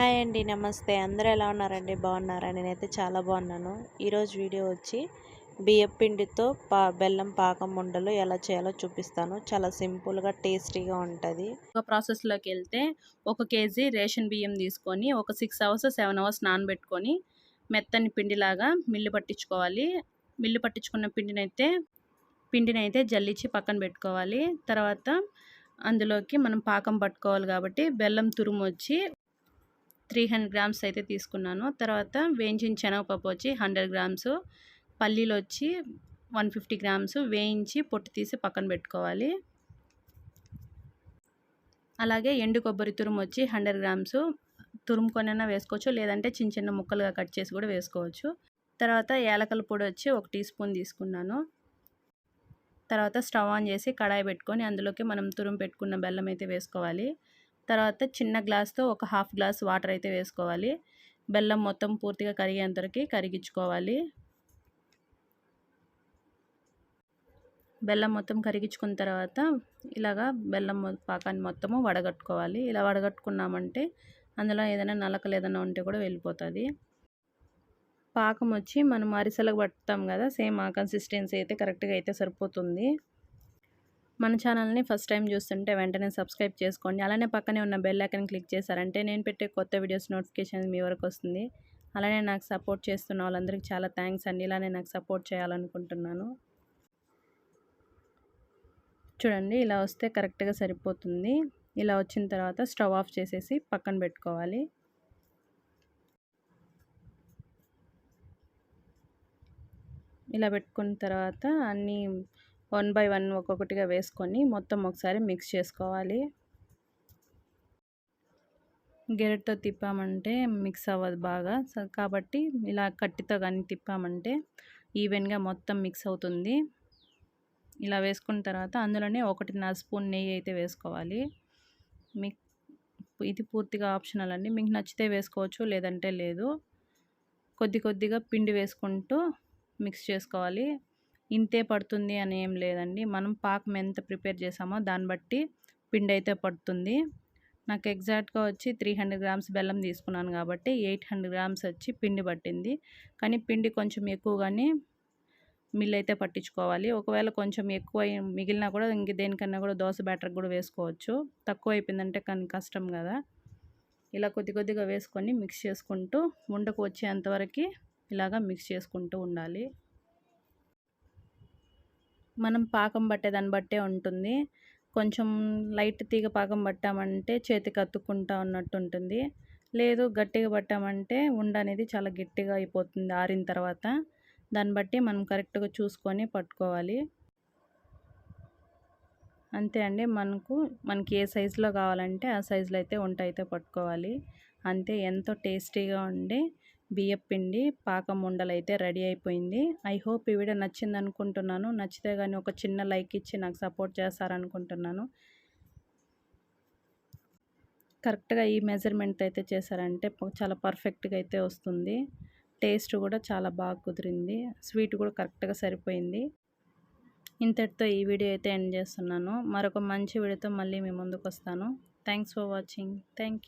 Hi అండి నమస్తే. అందరూ ఎలా ఉన్నారండి? బాగున్నారా? నేనైతే చాలా బాగున్నాను. ఈరోజు వీడియో వచ్చి బియ్యం పిండితో పా బెల్లం పాకం ఉండలు ఎలా చేయాలో చూపిస్తాను. చాలా సింపుల్గా టేస్టీగా ఉంటుంది. ఒక ప్రాసెస్లోకి వెళ్తే ఒక కేజీ రేషన్ బియ్యం తీసుకొని ఒక సిక్స్ అవర్స్ సెవెన్ అవర్స్ నానబెట్టుకొని మెత్తని పిండిలాగా మిల్లు పట్టించుకోవాలి. మిల్లు పట్టించుకున్న పిండినైతే పిండినైతే జల్లించి పక్కన పెట్టుకోవాలి. తర్వాత అందులోకి మనం పాకం పట్టుకోవాలి కాబట్టి బెల్లం తురుము వచ్చి త్రీ హండ్రెడ్ గ్రామ్స్ అయితే తీసుకున్నాను. తర్వాత వేయించిన శనగపప్పు వచ్చి హండ్రెడ్ గ్రామ్స్ పల్లీలు వచ్చి వన్ ఫిఫ్టీ గ్రామ్స్ వేయించి పొట్టు తీసి పక్కన పెట్టుకోవాలి. అలాగే ఎండు కొబ్బరి తురుము వచ్చి హండ్రెడ్ గ్రామ్స్ తురుముకొనైనా వేసుకోవచ్చు లేదంటే చిన్న చిన్న ముక్కలుగా కట్ చేసి కూడా వేసుకోవచ్చు. తర్వాత ఏలకల పొడి వచ్చి ఒక టీ స్పూన్ తీసుకున్నాను. తర్వాత స్టవ్ ఆన్ చేసి కడాయి పెట్టుకొని అందులోకి మనం తురుము పెట్టుకున్న బెల్లం అయితే వేసుకోవాలి. తర్వాత చిన్న గ్లాస్తో ఒక హాఫ్ గ్లాస్ వాటర్ అయితే వేసుకోవాలి. బెల్లం మొత్తం పూర్తిగా కరిగేంతవరకు కరిగించుకోవాలి. బెల్లం మొత్తం కరిగించుకున్న తర్వాత ఇలాగా బెల్లం పాకాన్ని మొత్తము వడగట్టుకోవాలి. ఇలా వడగట్టుకున్నామంటే అందులో ఏదైనా నలకలు ఏదైనా ఉంటే కూడా వెళ్ళిపోతుంది. పాకం వచ్చి మనం అరిసెలకు పట్టుతాం కదా సేమ్ ఆ కన్సిస్టెన్సీ అయితే కరెక్ట్గా అయితే సరిపోతుంది. మన ఛానల్ని ఫస్ట్ టైం చూస్తుంటే వెంటనే సబ్స్క్రైబ్ చేసుకోండి. అలానే పక్కనే ఉన్న బెల్ ఐకన్ క్లిక్ చేశారంటే నేను పెట్టే కొత్త వీడియోస్ నోటిఫికేషన్ మీ వరకు వస్తుంది. అలానే నాకు సపోర్ట్ చేస్తున్న వాళ్ళందరికీ చాలా థ్యాంక్స్ అండి. ఇలానే నాకు సపోర్ట్ చేయాలనుకుంటున్నాను. చూడండి ఇలా వస్తే కరెక్ట్గా సరిపోతుంది. ఇలా వచ్చిన తర్వాత స్టవ్ ఆఫ్ చేసేసి పక్కన పెట్టుకోవాలి. ఇలా పెట్టుకున్న తర్వాత అన్నీ వన్ బై వన్ ఒక్కొక్కటిగా వేసుకొని మొత్తం ఒకసారి మిక్స్ చేసుకోవాలి. గెరెట్తో తిప్పామంటే మిక్స్ అవ్వదు బాగా. కాబట్టి ఇలా కట్టితో కానీ తిప్పామంటే ఈవెన్గా మొత్తం మిక్స్ అవుతుంది. ఇలా వేసుకున్న తర్వాత అందులోనే ఒకటిన్నర స్పూన్ నెయ్యి అయితే వేసుకోవాలి. మీ ఇది పూర్తిగా ఆప్షనల్ అండి. మీకు నచ్చితే వేసుకోవచ్చు లేదంటే లేదు. కొద్ది కొద్దిగా పిండి వేసుకుంటూ మిక్స్ చేసుకోవాలి. ఇంతే పడుతుంది అని ఏం లేదండి. మనం పాకం ఎంత ప్రిపేర్ చేసామో దాన్ని బట్టి పిండి అయితే పడుతుంది. నాకు ఎగ్జాక్ట్గా వచ్చి త్రీ హండ్రెడ్ గ్రామ్స్ బెల్లం తీసుకున్నాను కాబట్టి ఎయిట్ హండ్రెడ్ గ్రామ్స్ వచ్చి పిండి పట్టింది. కానీ పిండి కొంచెం ఎక్కువగానే మిల్ అయితే పట్టించుకోవాలి. ఒకవేళ కొంచెం ఎక్కువ మిగిలినా కూడా ఇంక దేనికన్నా కూడా దోశ బ్యాటర్ కూడా వేసుకోవచ్చు. తక్కువ అయిపోయిందంటే కానీ కష్టం కదా. ఇలా కొద్ది కొద్దిగా వేసుకొని మిక్స్ చేసుకుంటూ ఉండకు వచ్చేంతవరకు ఇలాగా మిక్స్ చేసుకుంటూ ఉండాలి. మనం పాకం పట్టేదాన్ని బట్టే ఉంటుంది. కొంచెం లైట్ తీగ పాకం పట్టామంటే చేతికి అతుక్కుంటా ఉన్నట్టు ఉంటుంది లేదు గట్టిగా పట్టామంటే ఉండ అనేది చాలా గట్టిగా అయిపోతుంది ఆరిన తర్వాత. దాన్ని బట్టి మనం కరెక్ట్గా చూసుకొని పట్టుకోవాలి. అంతే అండి. మనకు మనకి ఏ సైజులో కావాలంటే ఆ సైజులో అయితే వంట అయితే పట్టుకోవాలి. అంతే ఎంతో టేస్టీగా ఉండి బియ్యం పిండి పాకం ఉండలు అయితే రెడీ అయిపోయింది. ఐ హోప్ ఈ వీడియో నచ్చింది అనుకుంటున్నాను నచ్చితే కానీ ఒక చిన్న లైక్ ఇచ్చి నాకు సపోర్ట్ చేస్తారనుకుంటున్నాను. కరెక్ట్గా ఈ మెజర్మెంట్ అయితే చేశారంటే చాలా పర్ఫెక్ట్గా అయితే వస్తుంది. టేస్ట్ కూడా చాలా బాగా కుదిరింది. స్వీట్ కూడా కరెక్ట్గా సరిపోయింది. ఇంతటితో ఈ వీడియో అయితే ఎండ్ చేస్తున్నాను. మరొక మంచి వీడియోతో మళ్ళీ మీ ముందుకు వస్తాను థ్యాంక్స్ ఫర్ వాచింగ్. థ్యాంక్